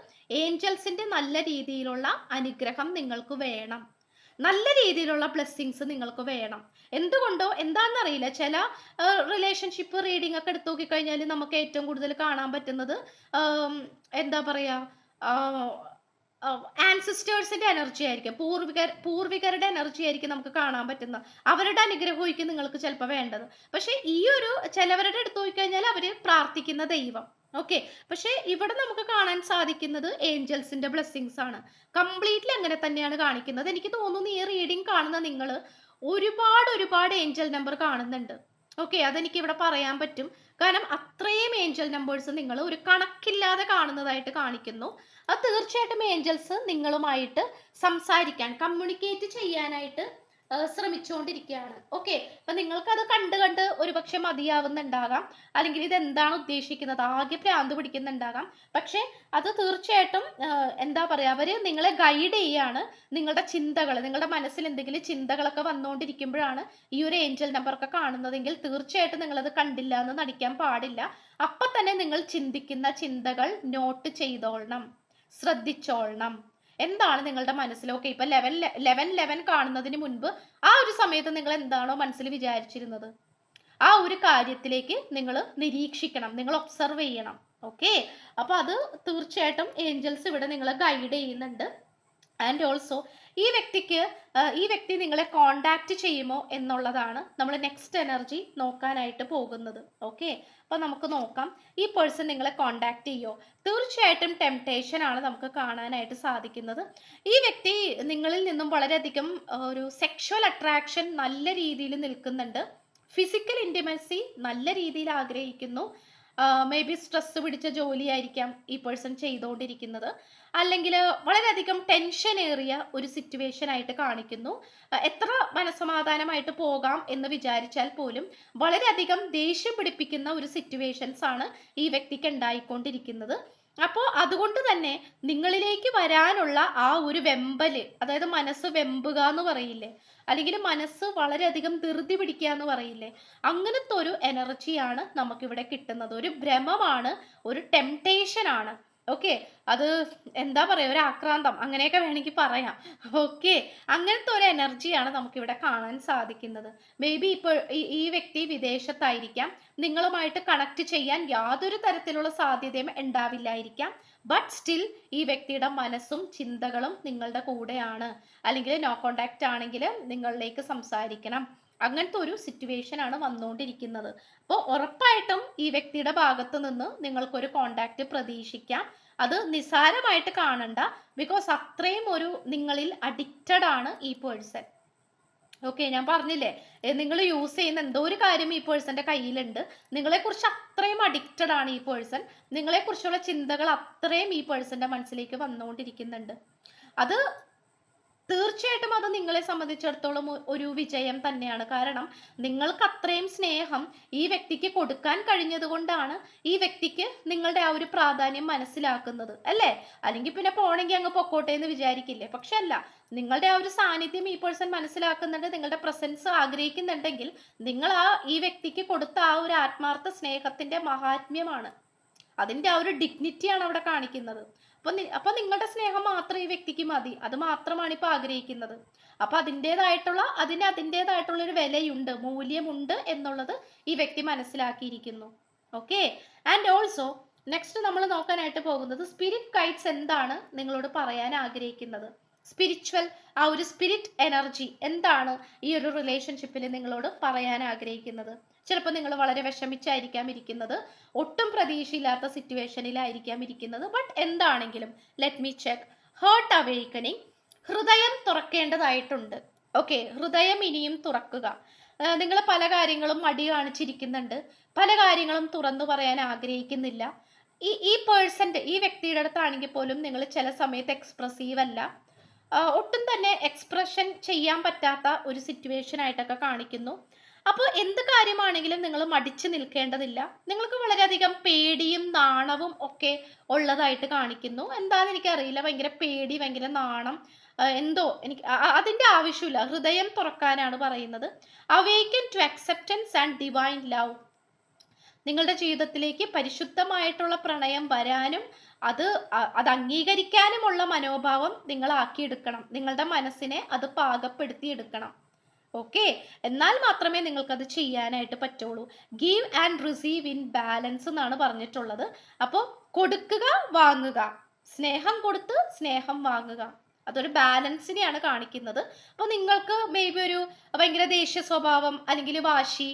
ഏഞ്ചൽസിന്റെ നല്ല രീതിയിലുള്ള അനുഗ്രഹം നിങ്ങൾക്ക് വേണം. നല്ല രീതിയിലുള്ള ബ്ലെസ്സിങ്സ് നിങ്ങൾക്ക് വേണം. എന്തുകൊണ്ടോ എന്താണെന്നറിയില്ല. ചില റിലേഷൻഷിപ്പ് റീഡിംഗ് ഒക്കെ എടുത്തു നോക്കിക്കഴിഞ്ഞാൽ നമുക്ക് ഏറ്റവും കൂടുതൽ കാണാൻ പറ്റുന്നത് എന്താ പറയുക ആൻസിസ്റ്റേഴ്സിന്റെ എനർജി ആയിരിക്കും. പൂർവികർ പൂർവികരുടെ എനർജി ആയിരിക്കും നമുക്ക് കാണാൻ പറ്റുന്നത് അവരുടെ അനുഗ്രഹമായിരിക്കും നിങ്ങൾക്ക് ചിലപ്പോൾ വേണ്ടത്. പക്ഷേ ഈ ഒരു ചിലവരുടെ അടുത്ത് നോക്കിക്കഴിഞ്ഞാൽ അവർ പ്രാർത്ഥിക്കുന്ന ദൈവം. ഓക്കെ പക്ഷേ ഇവിടെ നമുക്ക് കാണാൻ സാധിക്കുന്നത് ഏഞ്ചൽസിന്റെ ബ്ലെസ്സിങ്സ് ആണ്. കംപ്ലീറ്റ്ലി അങ്ങനെ തന്നെയാണ് കാണിക്കുന്നത്. എനിക്ക് തോന്നുന്നു ഈ റീഡിങ് കാണുന്ന നിങ്ങൾ ഒരുപാട് ഒരുപാട് ഏഞ്ചൽ നമ്പർ കാണുന്നുണ്ട്. ഓക്കെ അതെനിക്ക് ഇവിടെ പറയാൻ പറ്റും. കാരണം അത്രയും ഏഞ്ചൽ നമ്പേഴ്സ് നിങ്ങൾ ഒരു കണക്കില്ലാതെ കാണുന്നതായിട്ട് കാണിക്കുന്നു. അത് തീർച്ചയായിട്ടും ഏഞ്ചൽസ് നിങ്ങളുമായിട്ട് സംസാരിക്കാൻ കമ്മ്യൂണിക്കേറ്റ് ചെയ്യാനായിട്ട് ശ്രമിച്ചുകൊണ്ടിരിക്കുകയാണ് ഓക്കെ അപ്പൊ നിങ്ങൾക്കത് കണ്ട് കണ്ട് ഒരുപക്ഷെ മതിയാവുന്നുണ്ടാകാം. അല്ലെങ്കിൽ ഇത് എന്താണ് ഉദ്ദേശിക്കുന്നത്? ആകെ ഭ്രാന്ത് പിടിക്കുന്നുണ്ടാകാം. പക്ഷെ അത് തീർച്ചയായിട്ടും എന്താ പറയാ അവർ നിങ്ങളെ ഗൈഡ് ചെയ്യാണ് നിങ്ങളുടെ ചിന്തകൾ നിങ്ങളുടെ മനസ്സിൽ എന്തെങ്കിലും ചിന്തകളൊക്കെ വന്നുകൊണ്ടിരിക്കുമ്പോഴാണ് ഈ ഒരു ഏഞ്ചൽ നമ്പർ ഒക്കെ കാണുന്നതെങ്കിൽ തീർച്ചയായിട്ടും നിങ്ങളത് കണ്ടില്ല എന്ന് നടിക്കാൻ പാടില്ല. അപ്പൊ തന്നെ നിങ്ങൾ ചിന്തിക്കുന്ന ചിന്തകൾ നോട്ട് ചെയ്തോളണം. ശ്രദ്ധിച്ചോളണം. എന്താണ് നിങ്ങളുടെ മനസ്സിലൊക്കെ ഇപ്പൊ ലെവൻ ലെവൻ ലെവൻ കാണുന്നതിന് മുൻപ് ആ ഒരു സമയത്ത് നിങ്ങൾ എന്താണോ മനസ്സിൽ വിചാരിച്ചിരുന്നത്? ആ ഒരു കാര്യത്തിലേക്ക് നിങ്ങൾ നിരീക്ഷിക്കണം നിങ്ങൾ ഒബ്സർവ് ചെയ്യണം. ഓക്കെ അപ്പൊ അത് തീർച്ചയായിട്ടും ഏഞ്ചൽസ് ഇവിടെ നിങ്ങളെ ഗൈഡ് ചെയ്യുന്നുണ്ട്. ആൻഡ് ഓൾസോ ഈ വ്യക്തിക്ക് ഈ വ്യക്തി നിങ്ങളെ കോണ്ടാക്ട് ചെയ്യുമോ എന്നുള്ളതാണ് നമ്മൾ നെക്സ്റ്റ് എനർജി നോക്കാനായിട്ട് പോകുന്നത്. ഓക്കെ അപ്പോൾ നമുക്ക് നോക്കാം. ഈ പേഴ്സൺ നിങ്ങളെ കോണ്ടാക്ട് ചെയ്യുമോ തീർച്ചയായിട്ടും ടെംപ്ടേഷൻ ആണ് നമുക്ക് കാണാനായിട്ട് സാധിക്കുന്നത്. ഈ വ്യക്തി നിങ്ങളിൽ നിന്നും വളരെയധികം ഒരു സെക്ഷുവൽ അട്രാക്ഷൻ നല്ല രീതിയിൽ നിൽക്കുന്നുണ്ട്. ഫിസിക്കൽ ഇന്റിമസി നല്ല രീതിയിൽ ആഗ്രഹിക്കുന്നു. മേ ബി സ്ട്രെസ് പിടിച്ച ജോലിയായിരിക്കാം ഈ പേഴ്സൺ ചെയ്തുകൊണ്ടിരിക്കുന്നത്. അല്ലെങ്കിൽ വളരെയധികം ടെൻഷൻ ഏറിയ ഒരു സിറ്റുവേഷൻ ആയിട്ട് കാണിക്കുന്നു. എത്ര മനസമാധാനമായിട്ട് പോകാം എന്ന് വിചാരിച്ചാൽ പോലും വളരെയധികം ദേഷ്യം പിടിപ്പിക്കുന്ന ഒരു സിറ്റുവേഷൻസ് ആണ് ഈ വ്യക്തിക്ക് ഉണ്ടായിക്കൊണ്ടിരിക്കുന്നത്. അപ്പോൾ അതുകൊണ്ട് തന്നെ നിങ്ങളിലേക്ക് വരാനുള്ള ആ ഒരു വെമ്പൽ അതായത് മനസ്സ് വെമ്പുക എന്ന് പറയില്ലേ? അല്ലെങ്കിൽ മനസ്സ് വളരെയധികം ധൃതി പിടിക്കുക എന്ന് പറയില്ലേ? അങ്ങനത്തെ ഒരു എനർജിയാണ് നമുക്കിവിടെ കിട്ടുന്നത്. ഒരു ഭ്രമമാണ് ഒരു ടെംപ്ടേഷൻ ആണ്. ഓക്കെ അത് എന്താ പറയുക ഒരു ആക്രാന്തം അങ്ങനെയൊക്കെ വേണമെങ്കിൽ പറയാം. ഓക്കെ അങ്ങനത്തെ ഒരു എനർജിയാണ് നമുക്കിവിടെ കാണാൻ സാധിക്കുന്നത്. മേ ബി ഇപ്പോൾ ഈ- വ്യക്തി വിദേശത്തായിരിക്കാം. നിങ്ങളുമായിട്ട് കണക്ട് ചെയ്യാൻ യാതൊരു തരത്തിലുള്ള സാധ്യതയും ഉണ്ടാവില്ലായിരിക്കാം. ബട്ട് സ്റ്റിൽ ഈ വ്യക്തിയുടെ മനസ്സും ചിന്തകളും നിങ്ങളുടെ കൂടെയാണ്. അല്ലെങ്കിൽ നോ കോണ്ടാക്റ്റ് ആണെങ്കിൽ നിങ്ങളിലേക്ക് സംസാരിക്കണം. അങ്ങനത്തെ ഒരു സിറ്റുവേഷൻ ആണ് വന്നുകൊണ്ടിരിക്കുന്നത്. അപ്പോൾ ഉറപ്പായിട്ടും ഈ വ്യക്തിയുടെ ഭാഗത്തു നിന്ന് നിങ്ങൾക്കൊരു കോണ്ടാക്ട് പ്രതീക്ഷിക്കാം. അത് നിസാരമായിട്ട് കാണണ്ട ബിക്കോസ് അത്രയും ഒരു നിങ്ങളിൽ അഡിക്റ്റഡ് ആണ് ഈ പേഴ്സൺ ഓക്കെ ഞാൻ പറഞ്ഞില്ലേ നിങ്ങൾ യൂസ് ചെയ്യുന്ന എന്തോ ഒരു കാര്യം ഈ പേഴ്സന്റെ കയ്യിലുണ്ട്. നിങ്ങളെക്കുറിച്ച് അത്രയും അഡിക്റ്റഡ് ആണ് ഈ പേഴ്സൺ നിങ്ങളെക്കുറിച്ചുള്ള ചിന്തകൾ അത്രയും ഈ പേഴ്സന്റെ മനസ്സിലേക്ക് വന്നുകൊണ്ടിരിക്കുന്നുണ്ട്. അത് തീർച്ചയായിട്ടും അത് നിങ്ങളെ സംബന്ധിച്ചിടത്തോളം ഒരു വിജയം തന്നെയാണ്. കാരണം നിങ്ങൾക്ക് അത്രയും സ്നേഹം ഈ വ്യക്തിക്ക് കൊടുക്കാൻ കഴിഞ്ഞത് കൊണ്ടാണ് ഈ വ്യക്തിക്ക് നിങ്ങളുടെ ആ ഒരു പ്രാധാന്യം മനസ്സിലാക്കുന്നത് അല്ലേ? അല്ലെങ്കിൽ പിന്നെ പോണെങ്കിൽ അങ്ങ് പൊക്കോട്ടെ എന്ന് വിചാരിക്കില്ലേ? പക്ഷെ അല്ല നിങ്ങളുടെ ആ ഒരു സാന്നിധ്യം ഈ പേഴ്സൺ മനസ്സിലാക്കുന്നുണ്ട് നിങ്ങളുടെ പ്രസൻസ് ആഗ്രഹിക്കുന്നുണ്ടെങ്കിൽ നിങ്ങൾ ആ ഈ വ്യക്തിക്ക് കൊടുത്ത ആ ഒരു ആത്മാർത്ഥ സ്നേഹത്തിന്റെ മഹാത്മ്യമാണ്. അതിന്റെ ആ ഒരു ഡിഗ്നിറ്റിയാണ് അവിടെ കാണിക്കുന്നത്. അപ്പൊ അപ്പൊ നിങ്ങളുടെ സ്നേഹം മാത്രം ഈ വ്യക്തിക്ക് മതി. അത് മാത്രമാണ് ഇപ്പൊ ആഗ്രഹിക്കുന്നത്. അപ്പൊ അതിന്റെതായിട്ടുള്ള അതിന് അതിന്റെതായിട്ടുള്ള ഒരു വിലയുണ്ട് മൂല്യമുണ്ട് എന്നുള്ളത് ഈ വ്യക്തി മനസ്സിലാക്കിയിരിക്കുന്നു. ഓക്കെ ആൻഡ് ഓൾസോ നെക്സ്റ്റ് നമ്മൾ നോക്കാനായിട്ട് പോകുന്നത് സ്പിരിറ്റ് ഗൈഡ്സ് എന്താണ് നിങ്ങളോട് പറയാൻ ആഗ്രഹിക്കുന്നത്? സ്പിരിച്വൽ ആ ഒരു സ്പിരിറ്റ് എനർജി എന്താണ് ഈ ഒരു റിലേഷൻഷിപ്പിൽ നിങ്ങളോട് പറയാൻ ആഗ്രഹിക്കുന്നത്? ചിലപ്പോൾ നിങ്ങൾ വളരെ വിഷമിച്ചായിരിക്കാം ഇരിക്കുന്നത്. ഒട്ടും പ്രതീക്ഷയില്ലാത്ത സിറ്റുവേഷനിലായിരിക്കാം ഇരിക്കുന്നത്. ബട്ട് എന്താണെങ്കിലും let me check heart awakening ഹൃദയം തുറക്കേണ്ടതായിട്ടുണ്ട്. ഓക്കെ ഹൃദയം ഇനിയും തുറക്കുക. നിങ്ങൾ പല കാര്യങ്ങളും മടി കാണിച്ചിരിക്കുന്നുണ്ട്. പല കാര്യങ്ങളും തുറന്നു പറയാൻ ആഗ്രഹിക്കുന്നില്ല. ഈ ഈ പേഴ്സന്റെ ഈ വ്യക്തിയുടെ അടുത്താണെങ്കിൽ പോലും നിങ്ങൾ ചില സമയത്ത് എക്സ്പ്രസീവ് അല്ല. ഒട്ടും തന്നെ എക്സ്പ്രഷൻ ചെയ്യാൻ പറ്റാത്ത ഒരു സിറ്റുവേഷൻ ആയിട്ടൊക്കെ കാണിക്കുന്നു. അപ്പോൾ എന്ത് കാര്യമാണെങ്കിലും നിങ്ങൾ മടിച്ചു നിൽക്കേണ്ടതില്ല. നിങ്ങൾക്ക് വളരെയധികം പേടിയും നാണവും ഒക്കെ ഉള്ളതായിട്ട് കാണിക്കുന്നു. എന്താണെന്ന് എനിക്കറിയില്ല. ഭയങ്കര പേടി ഭയങ്കര നാണം എന്തോ എനിക്ക് അതിന്റെ ആവശ്യമില്ല. ഹൃദയം തുറക്കാനാണ് പറയുന്നത്. Awaken to acceptance and divine love നിങ്ങളുടെ ജീവിതത്തിലേക്ക് പരിശുദ്ധമായിട്ടുള്ള പ്രണയം വരാനും അത് അത് അംഗീകരിക്കാനുമുള്ള മനോഭാവം നിങ്ങൾ ആക്കിയെടുക്കണം. നിങ്ങളുടെ മനസ്സിനെ അത് പാകപ്പെടുത്തിയെടുക്കണം. ഓക്കെ എന്നാൽ മാത്രമേ നിങ്ങൾക്കത് ചെയ്യാനായിട്ട് പറ്റുള്ളൂ. Give and receive in balance എന്നാണ് പറഞ്ഞിട്ടുള്ളത്. അപ്പോൾ കൊടുക്കുക വാങ്ങുക. സ്നേഹം കൊടുത്ത് സ്നേഹം വാങ്ങുക. അതൊരു ബാലൻസിനെയാണ് കാണിക്കുന്നത്. അപ്പോൾ നിങ്ങൾക്ക് മേ ബി ഒരു ഭയങ്കര ദേഷ്യ സ്വഭാവം അല്ലെങ്കിൽ വാശി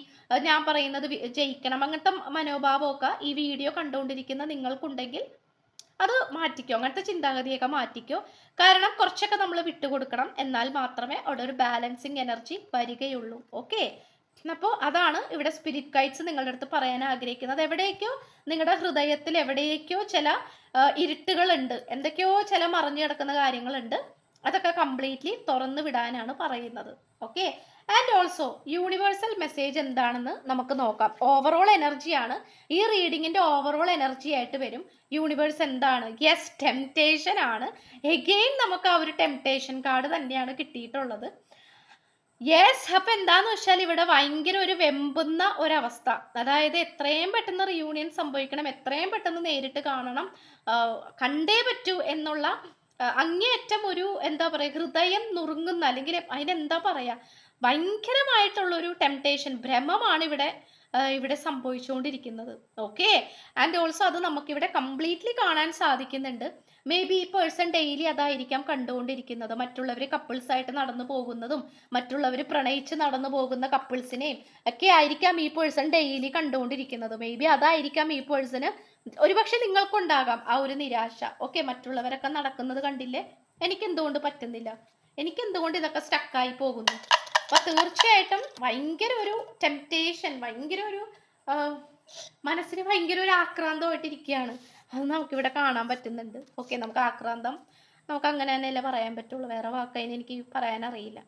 ഞാൻ പറയുന്നത് ജയിക്കണം അങ്ങനത്തെ മനോഭാവമൊക്കെ ഈ വീഡിയോ കണ്ടുകൊണ്ടിരിക്കുന്ന നിങ്ങൾക്കുണ്ടെങ്കിൽ അത് മാറ്റിക്കോ അങ്ങനത്തെ ചിന്താഗതിയൊക്കെ മാറ്റിക്കോ. കാരണം കുറച്ചൊക്കെ നമ്മൾ വിട്ടുകൊടുക്കണം എന്നാൽ മാത്രമേ അവിടെ ഒരു ബാലൻസിങ് എനർജി വരികയുള്ളൂ. ഓക്കെ അപ്പോൾ അതാണ് ഇവിടെ സ്പിരിറ്റ് ഗൈഡ്സ് നിങ്ങളുടെ അടുത്ത് പറയാൻ ആഗ്രഹിക്കുന്നത്. എവിടേക്കോ നിങ്ങളുടെ ഹൃദയത്തിൽ എവിടേക്കോ ചില ഇരുട്ടുകളുണ്ട്. എന്തൊക്കെയോ ചില മറിഞ്ഞു കിടക്കുന്ന കാര്യങ്ങളുണ്ട്. അതൊക്കെ കംപ്ലീറ്റ്ലി തുറന്നു വിടാനാണ് പറയുന്നത്. Okay and also universal message എന്താണെന്ന് നമുക്ക് നോക്കാം. ഓവറോൾ എനർജിയാണ് ഈ റീഡിങ്ങിന്റെ ഓവറോൾ എനർജി ആയിട്ട് വരും. യൂണിവേഴ്സ് എന്താണ്? യെസ് ടെംപ്റ്റേഷൻ ആണ്. എഗെയിൻ നമുക്ക് ആ ഒരു ടെംപ്റ്റേഷൻ കാർഡ് തന്നെയാണ് കിട്ടിയിട്ടുള്ളത്. യെസ് അപ്പൊ എന്താന്ന് വെച്ചാൽ ഇവിടെ ഭയങ്കര ഒരു വെമ്പുന്ന ഒരവസ്ഥ. അതായത് എത്രയും പെട്ടെന്ന് റിയൂണിയൻ സംഭവിക്കണം എത്രയും പെട്ടെന്ന് നേരിട്ട് കാണണം കണ്ടേ പറ്റൂ എന്നുള്ള അങ്ങേയറ്റം ഒരു എന്താ പറയുക ഹൃദയം നുറുങ്ങുന്ന അല്ലെങ്കിൽ അതിനെന്താ പറയാ ഭയങ്കരമായിട്ടുള്ള ഒരു ടെംപ്റ്റേഷൻ ഭ്രമമാണ് ഇവിടെ ഇവിടെ സംഭവിച്ചുകൊണ്ടിരിക്കുന്നത്. ഓക്കെ ആൻഡ് ഓൾസോ അത് നമുക്ക് ഇവിടെ കംപ്ലീറ്റ്ലി കാണാൻ സാധിക്കുന്നുണ്ട്. മേ ബി ഈ പേഴ്സൺ ഡെയിലി അതായിരിക്കാം കണ്ടുകൊണ്ടിരിക്കുന്നത്. മറ്റുള്ളവർ കപ്പിൾസ് ആയിട്ട് നടന്നു പോകുന്നതും മറ്റുള്ളവർ പ്രണയിച്ച് നടന്നു പോകുന്ന കപ്പിൾസിനെയും ഒക്കെ ആയിരിക്കാം ഈ പേഴ്സൺ ഡെയിലി കണ്ടുകൊണ്ടിരിക്കുന്നത്. മേ ബി അതായിരിക്കാം ഈ പേഴ്സണ് ഒരുപക്ഷെ നിങ്ങൾക്കുണ്ടാകാം ആ ഒരു നിരാശ. ഓക്കെ മറ്റുള്ളവരൊക്കെ നടക്കുന്നത് കണ്ടില്ലേ? എനിക്ക് എന്തുകൊണ്ട് പറ്റുന്നില്ല? എനിക്ക് എന്തുകൊണ്ട് ഇതൊക്കെ സ്റ്റക്കായി പോകുന്നു? അപ്പൊ തീർച്ചയായിട്ടും ഭയങ്കര ഒരു ടെംപ്റ്റേഷൻ ഭയങ്കര ഒരു മനസ്സിന് ഭയങ്കര ഒരു ആക്രാന്തമായിട്ടിരിക്കുകയാണ് അത് നമുക്കിവിടെ കാണാൻ പറ്റുന്നുണ്ട്. ഓക്കെ നമുക്ക് ആക്രാന്തം. നമുക്ക് അങ്ങനെ തന്നെയല്ലേ പറയാൻ പറ്റുള്ളൂ. വേറെ വാക്കതിന് എനിക്ക് പറയാൻ അറിയില്ല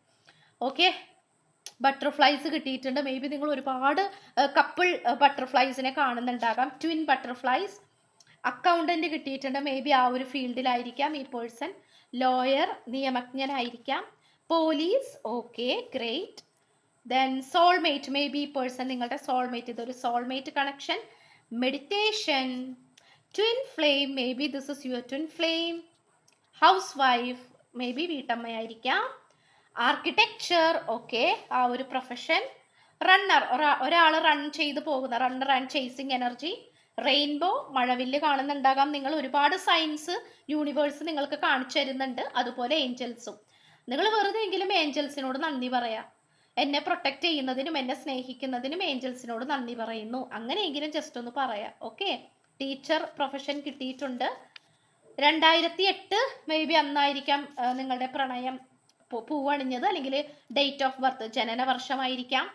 ഓക്കെ ബട്ടർഫ്ലൈസ് കിട്ടിയിട്ടുണ്ട്. മേ ബി നിങ്ങൾ ഒരുപാട് കപ്പിൾ ബട്ടർഫ്ലൈസിനെ കാണുന്നുണ്ടാകാം. ട്വിൻ ബട്ടർഫ്ലൈസ് അക്കൗണ്ടന്റ് കിട്ടിയിട്ടുണ്ട്. മേ ബി ആ ഒരു ഫീൽഡിലായിരിക്കാം ഈ person lawyer നിയമജ്ഞനായിരിക്കാം. Police okay great then soulmate maybe person നിങ്ങളുടെ സോൾമേറ്റ് ഇതൊരു soulmate connection meditation twin flame maybe this is your twin flame housewife maybe വീട്ടമ്മയായിരിക്കാം. Architecture okay ആ ഒരു പ്രൊഫഷൻ റണ്ണർ ഒരാൾ റൺ ചെയ്ത് പോകുന്ന runner and chasing energy rainbow മഴവില്ല് കാണുന്നുണ്ടാകാം. നിങ്ങൾ ഒരുപാട് സയൻസ് യൂണിവേഴ്സ് നിങ്ങൾക്ക് കാണിച്ചു തരുന്നുണ്ട്. അതുപോലെ ഏഞ്ചൽസും നിങ്ങൾ വെറുതെ എങ്കിലും ഏഞ്ചൽസിനോട് നന്ദി പറയാ. എന്നെ പ്രൊട്ടക്റ്റ് ചെയ്യുന്നതിനും എന്നെ സ്നേഹിക്കുന്നതിനും ഏഞ്ചൽസിനോട് നന്ദി പറയുന്നു. അങ്ങനെയെങ്കിലും ജസ്റ്റ് ഒന്ന് പറയാം. ഓക്കെ ടീച്ചർ പ്രൊഫഷൻ കിട്ടിയിട്ടുണ്ട്. രണ്ടായിരത്തി എട്ട് മേ ബി അന്നായിരിക്കാം നിങ്ങളുടെ പ്രണയം പൂവണിഞ്ഞത്. അല്ലെങ്കിൽ ഡേറ്റ് ഓഫ് ബർത്ത് ജനന വർഷമായിരിക്കാം.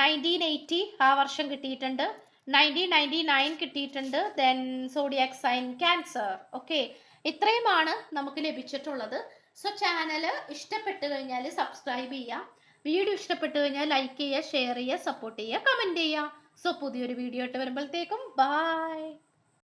നയന്റീൻ എയ്റ്റി ആ വർഷം കിട്ടിയിട്ടുണ്ട്. നയന്റീൻ നയന്റി നയൻ കിട്ടിയിട്ടുണ്ട്. Then zodiac sign cancer okay ഇത്രയുമാണ് നമുക്ക് ലഭിച്ചിട്ടുള്ളത്. സോ ചാനൽ ഇഷ്ടപ്പെട്ട് കഴിഞ്ഞാൽ സബ്സ്ക്രൈബ് ചെയ്യുക വീഡിയോ ഇഷ്ടപ്പെട്ട് കഴിഞ്ഞാൽ ലൈക്ക് ചെയ്യുക ഷെയർ ചെയ്യുക സപ്പോർട്ട് ചെയ്യുക കമന്റ് ചെയ്യുക. സോ പുതിയൊരു വീഡിയോ ആയിട്ട് വരുമ്പോഴത്തേക്കും ബൈ